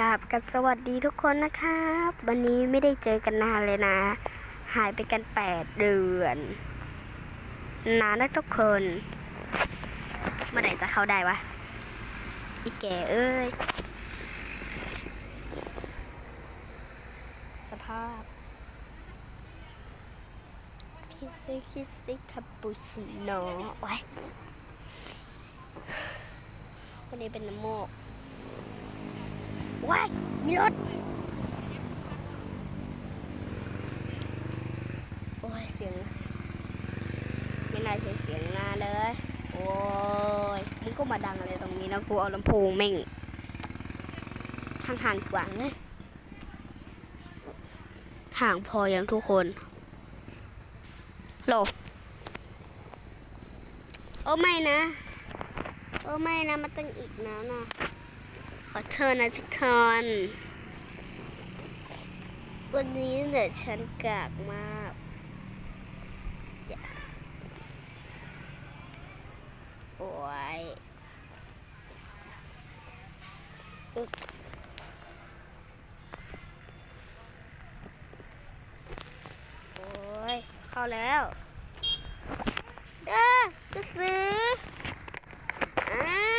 กราบกับสวัสดีทุกคนนะครับ วันนี้ไม่ได้เจอกันนานเลยนะ หายไปกันแปดเดือนนานนะทุกคน เมื่อไหร่จะเข้าได้วะ อีแก่เอ้ย สภาพ คิดซิคิดซิคาปูชิโน่โอ้วันนี้เป็นน้ำโมก ว้ายมีรถ โอ้ย เสียง ไม่น่าใช่เสียงงาเลย โอ้ยมึงก็มาดังอะไรตรงนี้นะกูเอาลำโพงแม่งห่างๆกว่างเลยห่างพออยังทุกคนโหลโอ้ไม่นะ โอ้ไม่นะ มันต้องอีกนะนะ อโทษนะทุกคน วันนี้เนี่ยฉันกากมากอย่าโอ้ยอึกโอ้ย เข้าแล้ว เด้อกระสืออ่า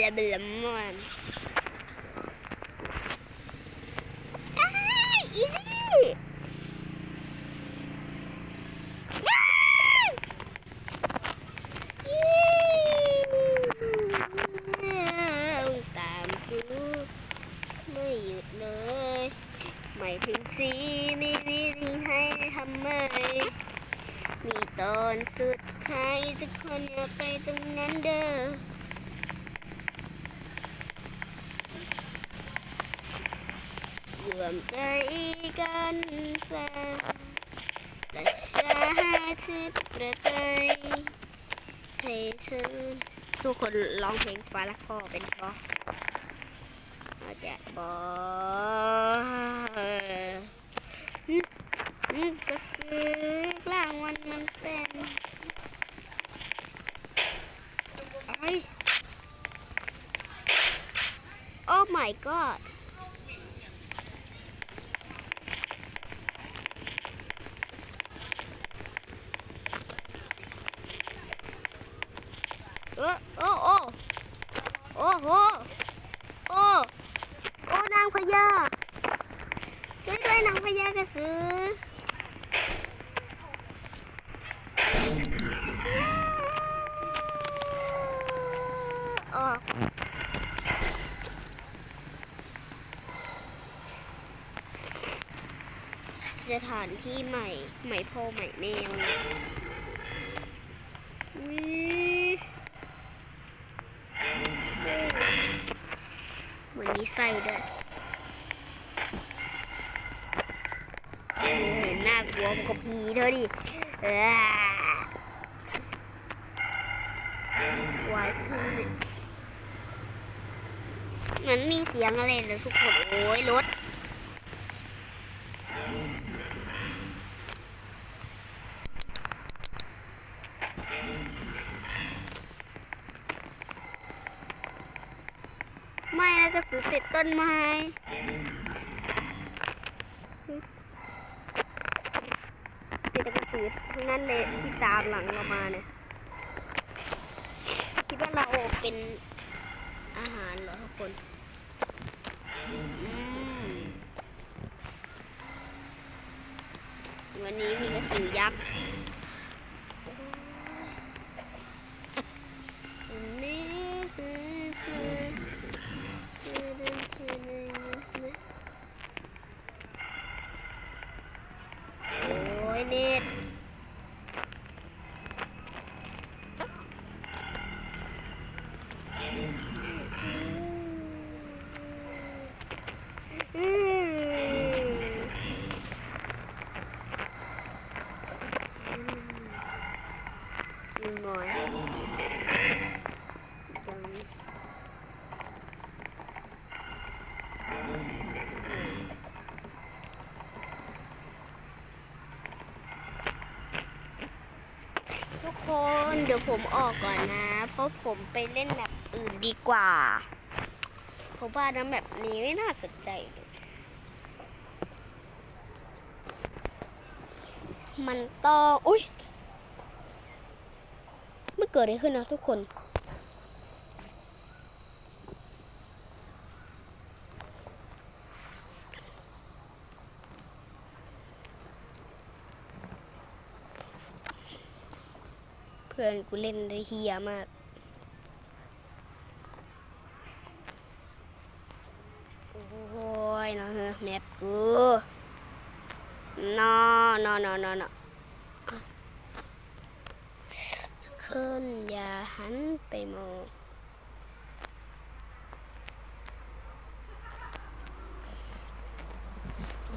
อย่าเป็นละมันอ้ายอีนี่อ้ายอีตามกูไม่หยุด เลยไม่ถึงสีนี่นี่นี่ให้ทำไมมีตอนสุดท้ายจะคนอย่าไปตรงนั้นเด้อ วมใจกันสร้างประชาธิปไตยให้เธอทุกคนร้องเพลงฟ้าและพ่อเป็นเพราะอาจะบอกอืมอืมก็ซื้อกลางวันมันเป็นไอ้ Oh my god เออโอ้โอ้โอ้โหโอ้โอ้นางพญาช่วยด้วยนางพญากระสือออกสถานที่ใหม่ ใหม่พ่อใหม่แม่ลยอุ๊ย เหมือนมี ไส้ด้วยน่ากลัวกว่าผีเธอดิเออวายขึ้นเหมือนมีเสียงอะไรเลยทุกคน โอ้ยรถ ไม่แล้วก็สือติดต้นไม้ติดกระ สือทั้งนั้นเลยที่ตามหลังเรามาเนี่ยคิดว่าเราเป็นอาหารเหรอทุกคนวันนี้มีกระสือยักษ์วันนี้คือเธอ โอ้ยเน็ตอืม กินหน่อยจังทุกคนเดี๋ยวผมออกก่อนนะ เพราะผมไปเล่นแบบอื่นดีกว่าเพราะว่าน้ำแบบนี้ไม่น่าสนใจเลยมันต้อง อุ้ย กิดอะไรขึ้นนะทุกคน เพื่อนกูเล่นได้เฮียมากโอ้ยนะเฮ้แมปกูนอนอนอนอนอ ขึ้นอย่าหันไปมอง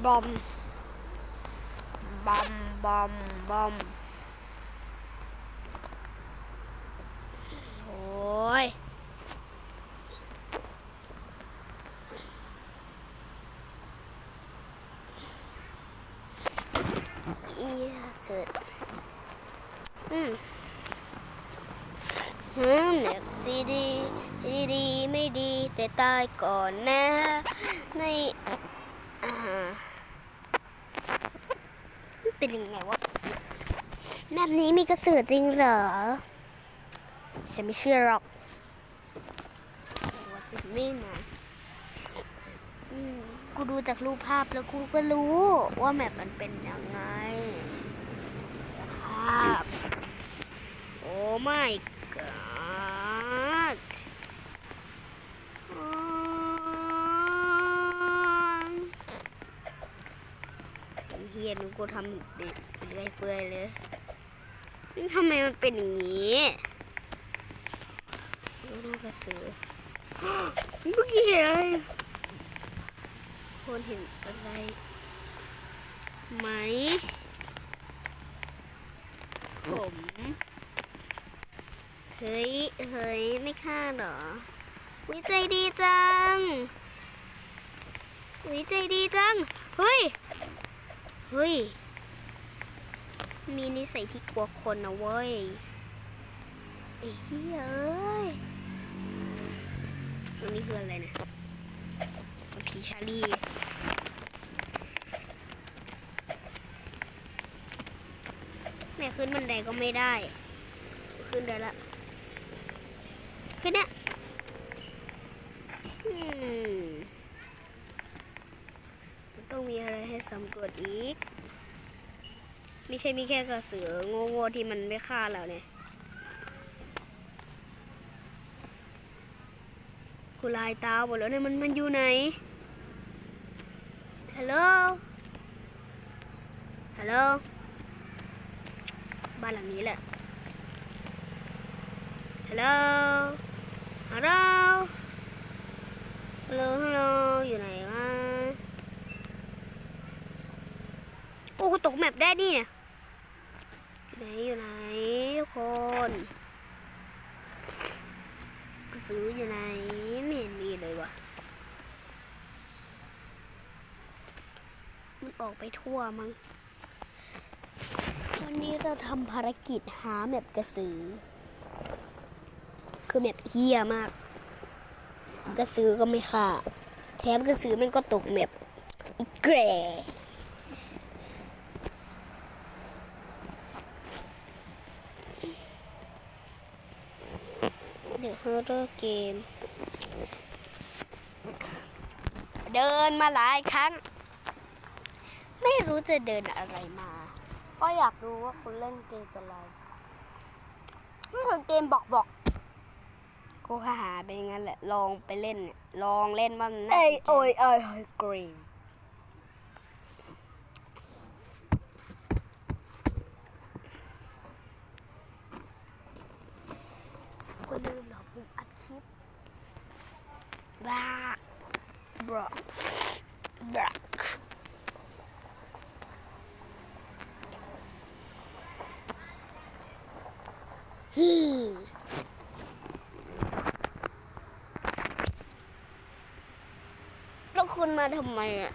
บ หืมเด็กดีดีดีดีไม่ดีแต่ตายก่อนนะไม่อ่ามันเป็นยังไงวะแบบนี้มีกระสือจริงเหรอ ฉันไม่เชื่อหรอกว่าจริงไม่นะอืมกูดูจากรูปภาพแล้วกูก็รู้ว่าแมปมันเป็นยังไง สภาพ โอ้ my god อ๋อเฮียนึกกูทำเด็กเรื่อยเฟื่อยเลยนี่ทำไมมันเป็นอย่างนี้ดูดูกระสือเมื่อกี้เห็นอะไรคนเห็นอะไรไหมผมเฮ้ย เฮ้ย ไม่ฆ่าเหรอ วิใจดีจัง วิใจดีจัง เฮ้ย เฮ้ย มีนิสัยที่กลัวคนนะเว้ยไอ้เฮ้ยเอ้ยอันนี้คืออะไรนะผีชาลีแม่ขึ้นบันไดก็ไม่ได้ ขึ้นได้ละขึ้นเนี่ยอืมมันต้องมีอะไรให้สำรวจอีก ไม่ใช่มีแค่กระสือโง่ๆที่มันไม่ฆ่าเราเนี่ยกูลายตาหมดแล้วเนี่ยมันมันอยู่ไหน ฮัลโหล ฮัลโหล บ้านหลังนี้แหละ ฮัลโหล ฮัลโหล ฮัลโหล ฮัลโหล อยู่ไหนวะ โอ้กูตกแมปได้นี่เนี่ยไหน อยู่ไหนทุก คนกระสืออยู่ไหนไม่เห็นมีเลยวะมันออกไปทั่วมั้งวันนี้เราทำภารกิจหาแมปกระสือ คือแมปเฮียมาก กระสือก็ไม่ฆ่าแถมกระสือมันก็ตกแมปอีกแกร เดี๋ยวฮอร์เรอร์เกม เดินมาหลายครั้ง ไม่รู้จะเดินอะไรมา ก็อยากรู้ว่าคุณเล่นเกมอะไรมันคือเกมบอกบอกกูหาเป็นอย่างนั้นแหละ ลองไปเล่นเนี่ยลองเล่นบ้างนะ เอ้ยโอ้ยเอ้ยกรีนกูลืมเหรอผมอัดค ลิปบ้าบรอบรอกนี่แล้วคุณมาทำไมอะ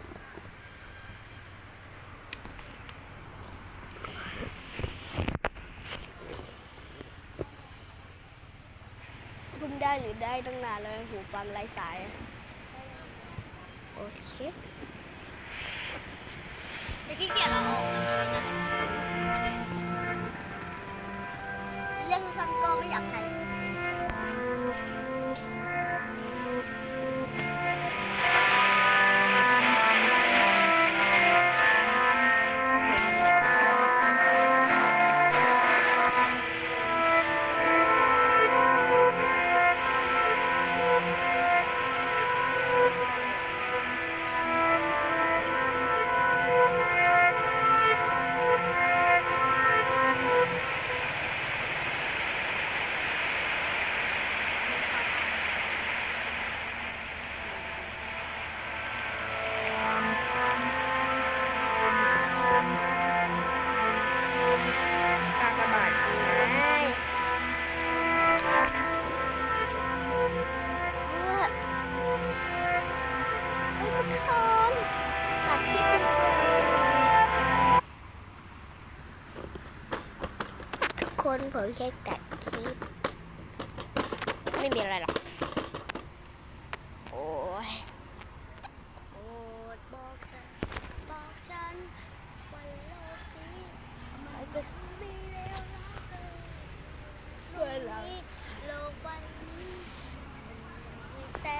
ม ได้ หรือได้ตั้งนานเลยหูฟังไร้สาย โอเคไม่ขี้เกียจเราออกเรียกสั้นก็ไม่อยากใช้ กคนตัดคลิปทุกคนผมแค่ตัดคลิป ไม่มีอะไรหรอก โอ้ยโอ้บอกฉัน บอกฉันวันโลกนี้มันจะมีเลวร้ายโลกนี้โลกวันนี้มีแต่